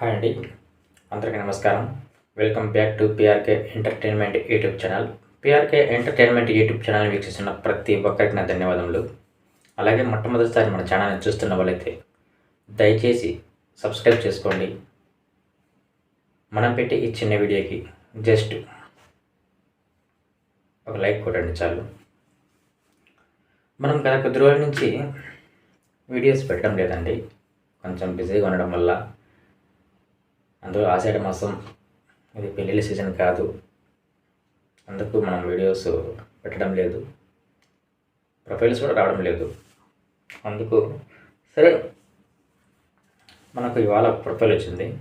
Hi అండి. అందరికీ నమస్కారం. Welcome back to PRK entertainment YouTube channel PRK entertainment YouTube channel వీక్షిస్తున్న ప్రతి ఒక్కరికి నా ధన్యవాదములు. అలాగే మొట్టమొదటిసారి మన ఛానల్ని చూస్తున్న వాళ్ళైతే దయచేసి సబ్స్క్రైబ్ చేసుకోండి. మనం పెట్టే ఈ చిన్న వీడియోకి జస్ట్ ఒక లైక్ కొట్టండి చాలు. మనం గత కొద్ది రోజుల నుంచి వీడియోస్ పెట్టడం లేదండి. కొంచెం బిజీగా ఉండడం వల్ల అందులో ఆషాఢ మాసం ఇది పెళ్ళిళ్ళ సీజన్ కాదు. అందుకు మనం వీడియోస్ పెట్టడం లేదు. ప్రొఫైల్స్ కూడా రావడం లేదు. అందుకు సరే మనకు ఇవాళ ప్రొఫైల్ వచ్చింది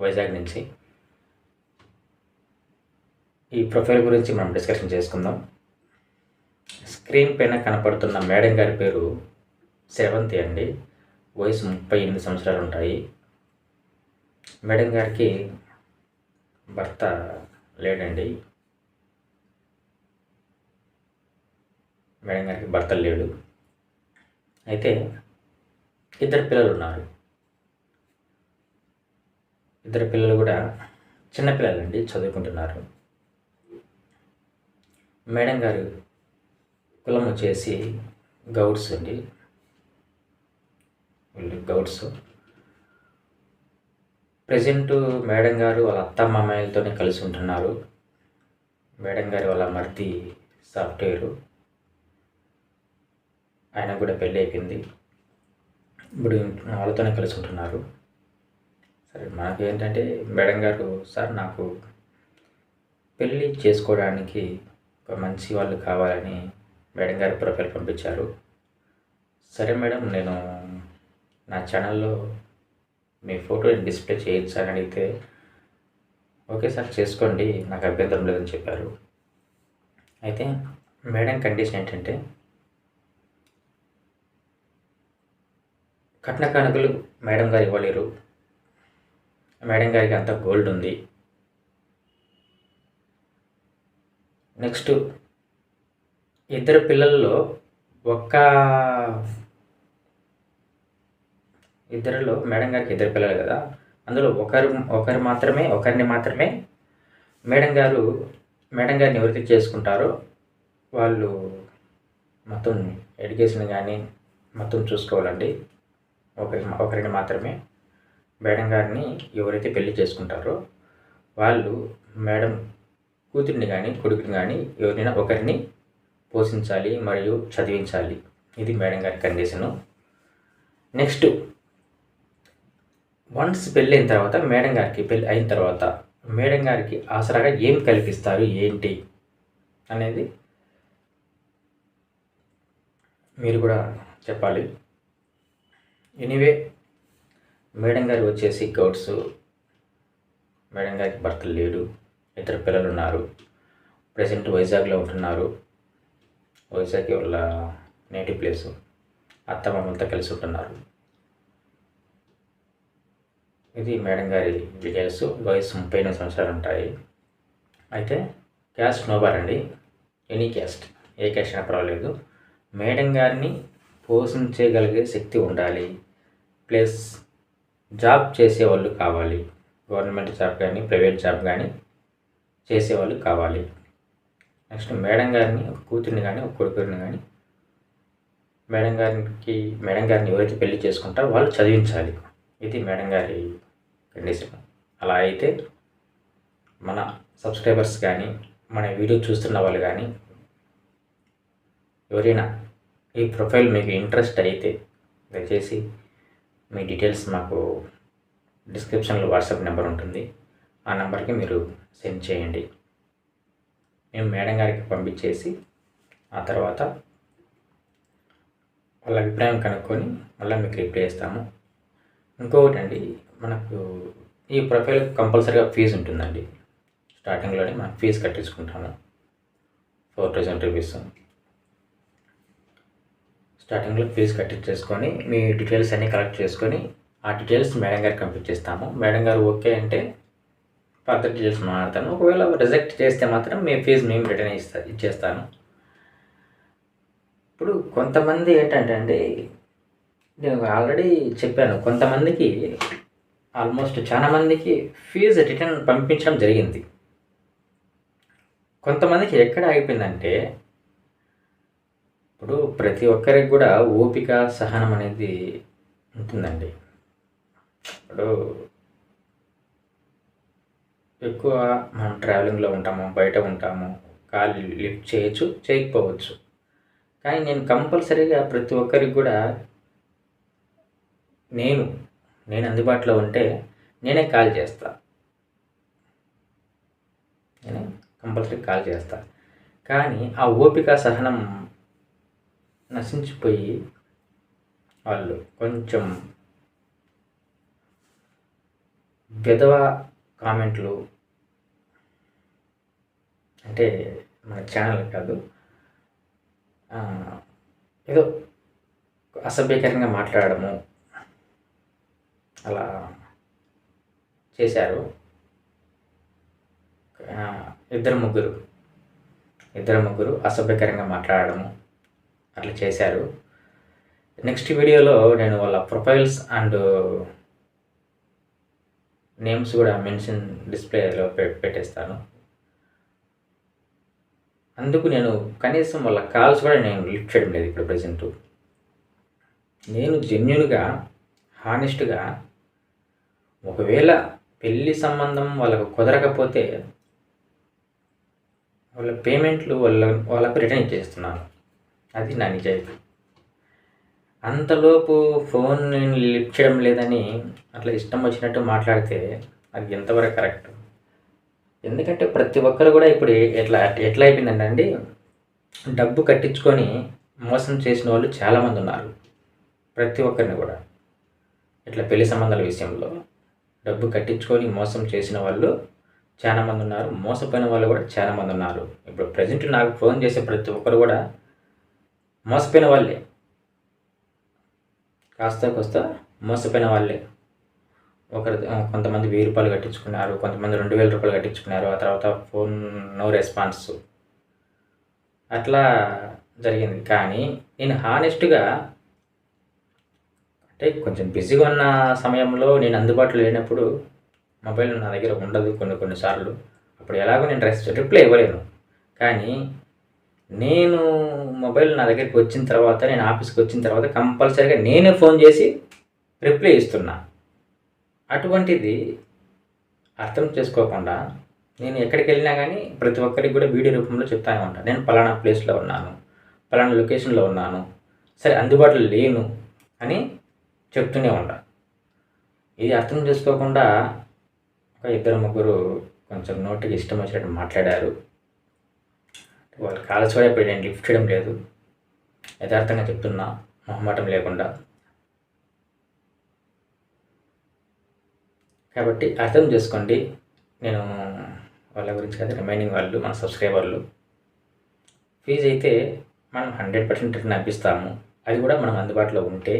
వైజాగ్ నుంచి. ఈ ప్రొఫైల్ గురించి మనం డిస్కషన్ చేసుకుందాం. స్క్రీన్ పైన కనపడుతున్న మేడం గారి పేరు సెవంతి అండి. వయసు ముప్పై ఎనిమిది సంవత్సరాలు ఉంటాయి. మేడం గారికి భర్త లేడండి. మేడం గారికి భర్త లేడు. అయితే ఇద్దరు పిల్లలు ఉన్నారు. ఇద్దరు పిల్లలు కూడా చిన్నపిల్లలండి చదువుకుంటున్నారు. మేడం గారు కులం వచ్చేసి గౌడ్స్ అండి. వీళ్ళు గౌడ్స్. ప్రజెంట్ మేడం గారు వాళ్ళ అత్త మామయ్యలతోనే కలిసి ఉంటున్నారు. మేడం గారి వాళ్ళ మరిది సాఫ్ట్వేరు. ఆయన కూడా పెళ్ళి అయిపోయింది. ఇప్పుడు వాళ్ళతోనే కలిసి ఉంటున్నారు. సరే మనకు ఏంటంటే మేడం గారు సార్ నాకు పెళ్ళి చేసుకోవడానికి ఒక మంచి వాళ్ళు కావాలని మేడం గారు ప్రొఫైల్ పంపించారు. సరే మేడం నేను నా ఛానల్లో మీ ఫోటో డిస్ప్లే చేయించాలని అడిగితే ఓకే సార్ చేసుకోండి. నాకు అభ్యంతరం లేదని చెప్పారు. అయితే మేడం కండిషన్ ఏంటంటే కట్న కానుకలు మేడం గారు ఇవ్వలేరు. మేడం గారికి అంత గోల్డ్ ఉంది. నెక్స్ట్ ఇద్దరు పిల్లల్లో ఒక్క ఇద్దరిలో మేడం గారికి ఇద్దరు పిల్లలు కదా. అందులో ఒకరు ఒకరు మాత్రమే ఒకరిని మాత్రమే మేడం గారు మేడం గారిని ఎవరికి చేసుకుంటారో వాళ్ళు మొత్తం ఎడ్యుకేషన్ కానీ మొత్తం చూసుకోవాలండి. ఒకరి ఒకరిని మాత్రమే మేడం గారిని ఎవరైతే పెళ్ళి చేసుకుంటారో వాళ్ళు మేడం కూతురిని కానీ కొడుకుని కానీ ఎవరినైనా ఒకరిని పోషించాలి మరియు చదివించాలి. ఇది మేడం గారి కండిషను. నెక్స్ట్ వన్స్ పెళ్ళి అయిన తర్వాత మేడం గారికి పెళ్ళి అయిన తర్వాత మేడం గారికి ఆసరాగా ఏం కల్పిస్తారు ఏంటి అనేది మీరు కూడా చెప్పాలి. ఎనీవే మేడం గారు వచ్చేసి గౌడ్స్. మేడం గారికి భర్తలు లేడు ఇద్దరు పిల్లలు ఉన్నారు ప్రజెంట్ వైజాగ్లో ఉంటున్నారు. వైజాగ్ వాళ్ళ నేటివ్ ప్లేసు అత్తమామలతో కలిసి ఉంటున్నారు. ఇది మేడం గారి డీటెయిల్స్ వయసు ముప్పై ఎనిమిది సంవత్సరాలు ఉంటాయి. అయితే క్యాస్ట్ నోబార్ అండి ఎనీ క్యాస్ట్ ఏ క్యాస్ట్ అయినా పర్వాలేదు. మేడం గారిని పోషించగలిగే శక్తి ఉండాలి. ప్లస్ జాబ్ చేసేవాళ్ళు కావాలి. గవర్నమెంట్ జాబ్ కానీ ప్రైవేట్ జాబ్ కానీ చేసేవాళ్ళు కావాలి. నెక్స్ట్ మేడం గారిని ఒక కూతురిని కానీ ఒక కొడుకుని కానీ మేడం గారికి మేడం గారిని ఎవరైతే పెళ్ళి చేసుకుంటారో వాళ్ళు చదివించాలి. ఇది మేడం గారి కండిషన్ అలా అయితే మన సబ్స్క్రైబర్స్ కానీ మన వీడియో చూస్తున్న వాళ్ళు కానీ ఎవరైనా ఈ ప్రొఫైల్ మీకు ఇంట్రెస్ట్ అయితే దయచేసి మీ డీటెయిల్స్ మాకు డిస్క్రిప్షన్లో వాట్సాప్ నెంబర్ ఉంటుంది. ఆ నెంబర్కి మీరు సెండ్ చేయండి. మేము మేడం గారికి పంపించేసి ఆ తర్వాత వాళ్ళ అభిప్రాయం కనుక్కొని మళ్ళీ మీకు రిప్లై ఇస్తాము. ఇంకొకటి అండి మనకు ఈ ప్రొఫైల్ కంపల్సరీగా ఫీజు ఉంటుందండి. స్టార్టింగ్లోనే మనం ఫీజు కట్టించుకుంటాము. Four thousand rupees. స్టార్టింగ్లో ఫీజు కట్టించేసుకొని మీ డీటెయిల్స్ అన్నీ కలెక్ట్ చేసుకొని ఆ డీటెయిల్స్ మేడం గారికి పంపించేస్తాము. మేడం గారు ఓకే అంటే ఫర్దర్ డీటెయిల్స్ మాట్లాడతాను. ఒకవేళ రిజెక్ట్ చేస్తే మాత్రం మీ ఫీజు మేము రిటర్న్ ఇస్తా ఇచ్చేస్తాను. ఇప్పుడు కొంతమంది ఏంటంటే అండి నేను ఆల్రెడీ చెప్పాను కొంతమందికి ఆల్మోస్ట్ చాలా మందికి ఫీజు రిటర్న్ పంపించడం జరిగింది. కొంతమందికి ఎక్కడ ఆగిపోయిందంటే ఇప్పుడు ప్రతి ఒక్కరికి కూడా ఓపిక సహనం అనేది ఉంటుందండి. ఇప్పుడు ఎక్కువ మనం ట్రావెలింగ్లో ఉంటాము బయట ఉంటాము కాలు లిఫ్ట్ చేయొచ్చు చేయకపోవచ్చు. కానీ నేను కంపల్సరీగా ప్రతి ఒక్కరికి కూడా నేను నేను అందుబాటులో ఉంటే నేనే కాల్ చేస్తా. నేను కంపల్సరీ కాల్ చేస్తా. కానీ ఆ ఓపిక సహనం నశించిపోయి వాళ్ళు కొంచెం విధవ కామెంట్లు అంటే మన ఛానల్ కాదు ఏదో అసభ్యకరంగా మాట్లాడము అలా చేశారు. ఇద్దరు ముగ్గురు. ఇద్దరు ముగ్గురు అసభ్యకరంగా మాట్లాడడము అట్లా చేశారు. నెక్స్ట్ వీడియోలో నేను వాళ్ళ ప్రొఫైల్స్ అండ్ నేమ్స్ కూడా మెన్షన్ డిస్ప్లేలో పె- పెట్టేస్తాను. అందుకు నేను కనీసం వాళ్ళ కాల్స్ కూడా నేను లిఫ్ట్ చేయడం లేదు ఇప్పుడు ప్రజెంట్ నేను జెన్యున్గా హానెస్ట్గా ఒకవేళ పెళ్ళి సంబంధం వాళ్ళకు కుదరకపోతే వాళ్ళ పేమెంట్లు వాళ్ళ వాళ్ళకు రిటర్న్ ఇచ్చేస్తున్నాను అది నా నిజాయితీ. అంతలోపు ఫోన్ నేను లిఫ్ట్ చేయడం లేదని అట్లా ఇష్టం వచ్చినట్టు మాట్లాడితే అది ఎంతవరకు కరెక్ట్? ఎందుకంటే ప్రతి ఒక్కరు కూడా ఇప్పుడు ఎట్లా ఎట్లా అయిపోయిందంటే అండి డబ్బు కట్టించుకొని మోసం చేసిన వాళ్ళు చాలామంది ఉన్నారు. ప్రతి ఒక్కరిని కూడా. ఇట్లా పెళ్ళి సంబంధాల విషయంలో. డబ్బు కట్టించుకొని మోసం చేసిన వాళ్ళు చాలా మంది ఉన్నారు. మోసపోయిన వాళ్ళు కూడా చాలా మంది ఉన్నారు. ఇప్పుడు ప్రజెంట్ నాకు ఫోన్ చేసే ప్రతి ఒక్కరు కూడా మోసపోయిన వాళ్ళే. కాస్త కోస్త మోసపోయిన వాళ్ళే. ఒకరు కొంతమంది వెయ్యి రూపాయలు కట్టించుకున్నారు. కొంతమంది రెండు వేల రూపాయలు కట్టించుకున్నారు. ఆ తర్వాత ఫోన్ నో రెస్పాన్స్ అట్లా జరిగింది. కానీ నేను హానెస్ట్గా అంటే కొంచెం బిజీగా ఉన్న సమయంలో నేను అందుబాటులో లేనప్పుడు మొబైల్ నా దగ్గర ఉండదు కొన్ని కొన్నిసార్లు అప్పుడు ఎలాగో నేను రెస్ రిప్లై ఇవ్వలేను. కానీ నేను మొబైల్ నా దగ్గరికి వచ్చిన తర్వాత నేను ఆఫీస్కి వచ్చిన తర్వాత కంపల్సరీగా నేనే ఫోన్ చేసి రిప్లై ఇస్తున్నా. అటువంటిది అర్థం చేసుకోకుండా నేను ఎక్కడికి వెళ్ళినా కానీ ప్రతి ఒక్కరికి కూడా వీడియో రూపంలో చెప్తానే ఉంటాను నేను పలానా ప్లేస్లో ఉన్నాను పలానా లొకేషన్లో ఉన్నాను సరే అందుబాటులో లేను అని చెప్తూనే ఉండాలి ఇది అర్థం చేసుకోకుండా ఒక ఇద్దరు ముగ్గురు కొంచెం నోటికి ఇష్టం వచ్చినట్టు మాట్లాడారు. వాళ్ళు కాల్స్ కూడా నేను లిఫ్ట్ చేయడం లేదు. యథార్థంగా చెప్తున్నా మొహమాటం లేకుండా. కాబట్టి అర్థం చేసుకోండి. నేను వాళ్ళ గురించి కాదు రిమైనింగ్ వాళ్ళు మన సబ్స్క్రైబర్లు ఫీజు అయితే మనం హండ్రెడ్ పర్సెంట్ నప్పిస్తాము అది కూడా మనం అందుబాటులో ఉంటే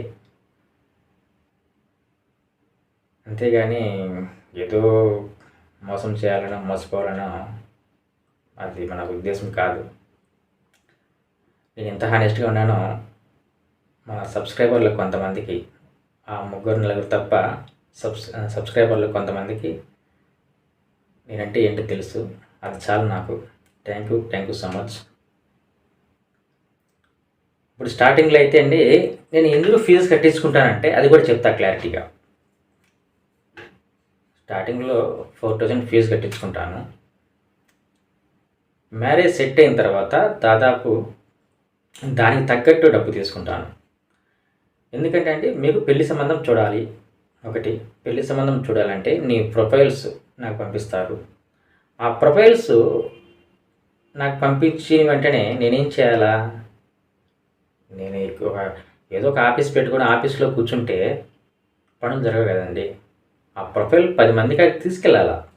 అంతేగాని ఏదో మోసం చేయాలనో మోసపోవాలనో అది మన ఉద్దేశం కాదు. నేను ఎంత హానెస్ట్గా ఉన్నానో మన సబ్స్క్రైబర్లు కొంతమందికి ఆ ముగ్గురు నలుగురు తప్ప సబ్స్ సబ్స్క్రైబర్లు కొంతమందికి నేనంటే ఏంటో తెలుసు. అది చాలు నాకు. Thank you thank you so much ఇప్పుడు స్టార్టింగ్లో అయితే అండి నేను ఎందుకు ఫీజు కట్టించుకుంటానంటే అది కూడా చెప్తా క్లారిటీగా స్టార్టింగ్లో ఫోర్ థౌజండ్ ఫీజు కట్టించుకుంటాను. మ్యారేజ్ సెట్ అయిన తర్వాత దాదాపు దానికి తగ్గట్టు డబ్బు తీసుకుంటాను. ఎందుకంటే అంటే మీకు పెళ్ళి సంబంధం చూడాలి. ఒకటి పెళ్ళి సంబంధం చూడాలంటే నీ ప్రొఫైల్స్ నాకు పంపిస్తారు. ఆ ప్రొఫైల్స్ నాకు పంపించిన వెంటనే నేనేం చేయాలా? నేను ఎక్కువ ఏదో ఒక ఆఫీస్ పెట్టుకొని ఆఫీస్లో కూర్చుంటే పనులు జరగవు కదండి. ఆ ప్రొఫైల్ పది మంది కాడికి తీసుకెళ్ళాలా?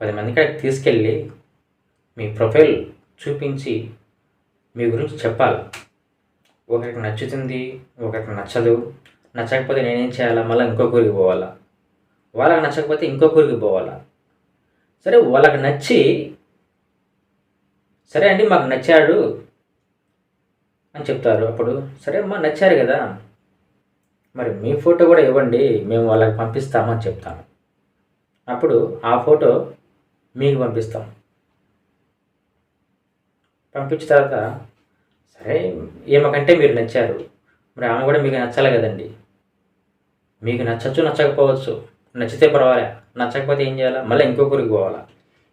పది మంది కాడికి తీసుకెళ్ళి మీ ప్రొఫైల్ చూపించి మీ గురించి చెప్పాలి. ఒకరికి నచ్చుతుంది ఒకరికి నచ్చదు. నచ్చకపోతే నేనేం చేయాలా? మళ్ళీ ఇంకొక ఊరికి పోవాలా? వాళ్ళకి నచ్చకపోతే ఇంకొకరికి ఊరికి పోవాలా? సరే వాళ్ళకి నచ్చి సరే అండి మాకు నచ్చాడు అని చెప్తారు. అప్పుడు సరే అమ్మా నచ్చారు కదా? మరి మీ ఫోటో కూడా ఇవ్వండి మేము వాళ్ళకి పంపిస్తామని చెప్తాను. అప్పుడు ఆ ఫోటో మీకు పంపిస్తాం. పంపించిన తర్వాత సరే ఏమకంటే మీరు నచ్చారు. మరి ఆమె కూడా మీకు నచ్చాలి కదండి. మీకు నచ్చచ్చు నచ్చకపోవచ్చు. నచ్చితే పర్వాలే. నచ్చకపోతే ఏం చేయాలా? మళ్ళీ ఇంకొకరికి పోవాలా?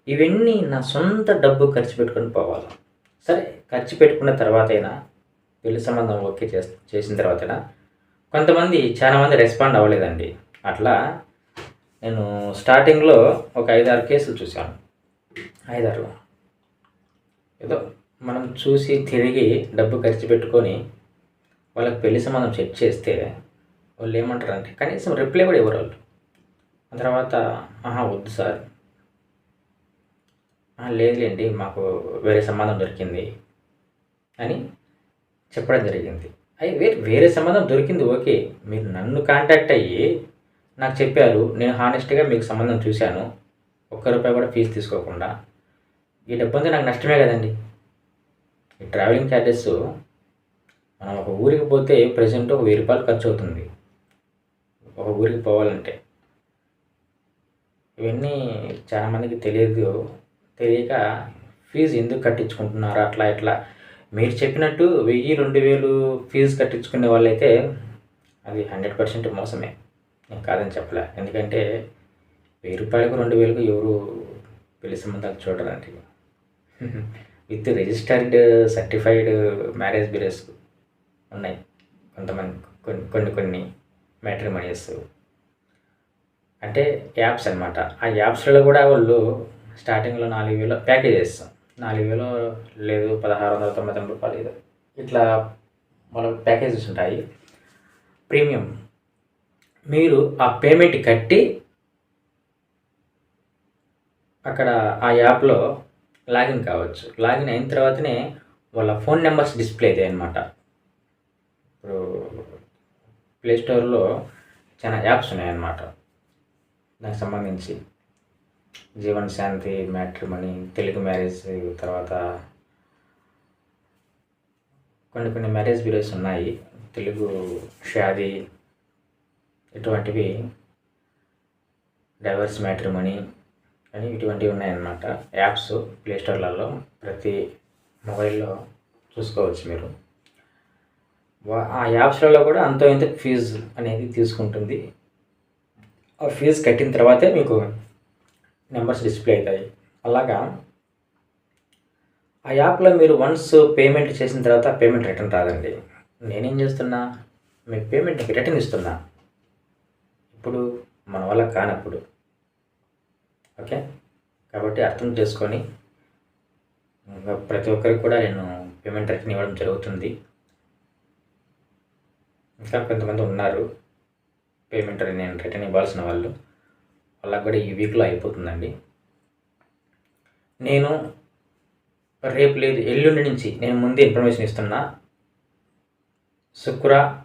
ఇవన్నీ నా సొంత డబ్బు ఖర్చు పెట్టుకొని పోవాలా. సరే ఖర్చు పెట్టుకున్న తర్వాతైనా పెళ్ళి సంబంధం ఓకే చేసిన తర్వాతైనా కొంతమంది చాలామంది రెస్పాండ్ అవ్వలేదండి. అట్లా నేను స్టార్టింగ్లో ఒక ఐదారు కేసులు చూశాను. ఐదారు. ఏదో మనం చూసి తిరిగి డబ్బు ఖర్చు పెట్టుకొని వాళ్ళకి పెళ్ళి సంబంధం సెట్ చేస్తే వాళ్ళు ఏమంటారంటే కనీసం రిప్లై కూడా ఇవ్వరు వాళ్ళు ఆ తర్వాత ఆహా వద్దు సార్. లేదులేండి మాకు వేరే సంబంధం దొరికింది అని చెప్పడం జరిగింది. అయ్యి వేరే వేరే సంబంధం దొరికింది ఓకే. మీరు నన్ను కాంటాక్ట్ అయ్యి నాకు చెప్పారు నేను హానెస్ట్గా మీకు సంబంధం చూశాను. ఒక్క రూపాయి కూడా ఫీజు తీసుకోకుండా. ఈ డబ్బంతా నాకు నష్టమే కదండి. ఈ ట్రావెలింగ్ ఛార్జెస్ మనం ఒక ఊరికి పోతే ప్రజెంట్ ఒక వెయ్యి రూపాయలు ఖర్చు అవుతుంది. ఒక ఊరికి పోవాలంటే. ఇవన్నీ చాలామందికి తెలియదు. తెలియక ఫీజు ఎందుకు కట్టించుకుంటున్నారు అట్లా ఇట్లా. మీరు చెప్పినట్టు వెయ్యి రెండు వేలు ఫీజు కట్టించుకునే వాళ్ళైతే అది హండ్రెడ్ పర్సెంట్ మోసమే. నేను కాదని చెప్పలే. ఎందుకంటే వెయ్యి రూపాయలకు రెండు వేలకు ఎవరు పెళ్ళి సంబంధాలు చూడరండి. With registered certified marriage bureaus ఉన్నాయి. కొంతమంది కొన్ని కొన్ని కొన్ని మ్యాట్రిమోనియస్ అంటే యాప్స్ అనమాట ఆ యాప్స్లో కూడా వాళ్ళు స్టార్టింగ్లో నాలుగు వేలు ప్యాకేజెస్ నాలుగు వేలు లేదు పదహారు వందల తొంభై తొమ్మిది రూపాయలు ఇది ఇట్లా వాళ్ళ ప్యాకేజెస్ ఉంటాయి. ప్రీమియం మీరు ఆ పేమెంట్ కట్టి అక్కడ ఆ యాప్లో లాగిన్ కావచ్చు. లాగిన్ అయిన తర్వాతనే వాళ్ళ ఫోన్ నెంబర్స్ డిస్ప్లే అవుతాయి అనమాట ఇప్పుడు ప్లేస్టోర్లో చాలా యాప్స్ ఉన్నాయన్నమాట. దానికి సంబంధించి. జీవన్ శాంతి మ్యాట్రిమనీ తెలుగు మ్యారేజ్ తర్వాత కొన్ని కొన్ని మ్యారేజ్ బ్యూరోస్ ఉన్నాయి. తెలుగు షాదీ ఇటువంటివి డైవర్స్ మ్యాట్రిమనీ అని ఇటువంటివి ఉన్నాయన్నమాట. యాప్స్ ప్లేస్టోర్లలో ప్రతి మొబైల్లో చూసుకోవచ్చు మీరు. ఆ యాప్స్లలో కూడా అంతో ఇంత ఫీజు అనేది తీసుకుంటుంది. ఆ ఫీజు కట్టిన తర్వాతే మీకు నెంబర్స్ డిస్ప్లే అవుతాయి. అలాగా ఆ యాప్లో మీరు వన్స్ పేమెంట్ చేసిన తర్వాత పేమెంట్ రిటర్న్ రాదండి. నేనేం చేస్తున్నా? మీ పేమెంట్ రిటర్న్ ఇస్తున్నా. ఇప్పుడు మన వల్ల కానప్పుడు. ఓకే? కాబట్టి అర్థం చేసుకొని ప్రతి ఒక్కరికి కూడా నేను పేమెంట్ రిటర్న్ ఇవ్వడం జరుగుతుంది. ఇంకా కొంతమంది ఉన్నారు. పేమెంట్ నేను రిటర్న్ ఇవ్వాల్సిన వాళ్ళు. అలా కూడా ఈ వీక్లో అయిపోతుందండి. నేను రేపు లేదు ఎల్లుండి నుంచి నేను ముందే ఇన్ఫర్మేషన్ ఇస్తున్నా. శుక్ర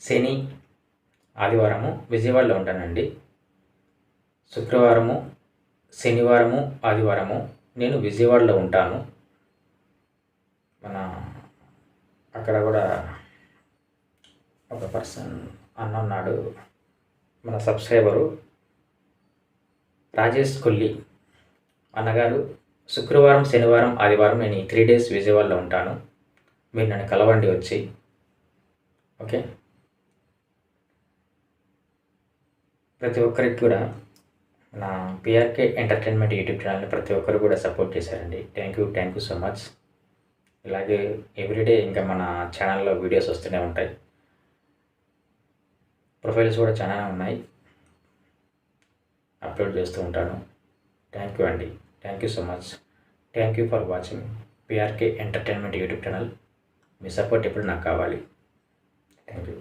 శని ఆదివారము విజయవాడలో ఉంటానండి. శుక్రవారము శనివారము ఆదివారము నేను విజయవాడలో ఉంటాను. మన అక్కడ కూడా ఒక పర్సన్ అన్న ఉన్నాడు. మన సబ్స్క్రైబరు రాజేష్ కొల్లి అన్నగారు శుక్రవారం శనివారం ఆదివారం నేను ఈ త్రీ డేస్ విజయవాడలో ఉంటాను. మీరు నన్ను కలవండి వచ్చి. ఓకే? ప్రతి ఒక్కరికి కూడా నా పిఆర్కే ఎంటర్టైన్మెంట్ యూట్యూబ్ ఛానల్ని ప్రతి ఒక్కరు కూడా సపోర్ట్ చేశారండి. Thank you thank you so much ఇలాగే ఎవ్రీడే ఇంకా మన ఛానల్లో వీడియోస్ వస్తూనే ఉంటాయి. ప్రొఫైల్స్ కూడా చాలా ఉన్నాయి. అప్లోడ్ చేస్తూ ఉంటాను. థ్యాంక్ యూ అండి. Thank you so much thank you for watching PRK entertainment YouTube channel me support ఎప్పుడు నాకు కావాలి. Thank you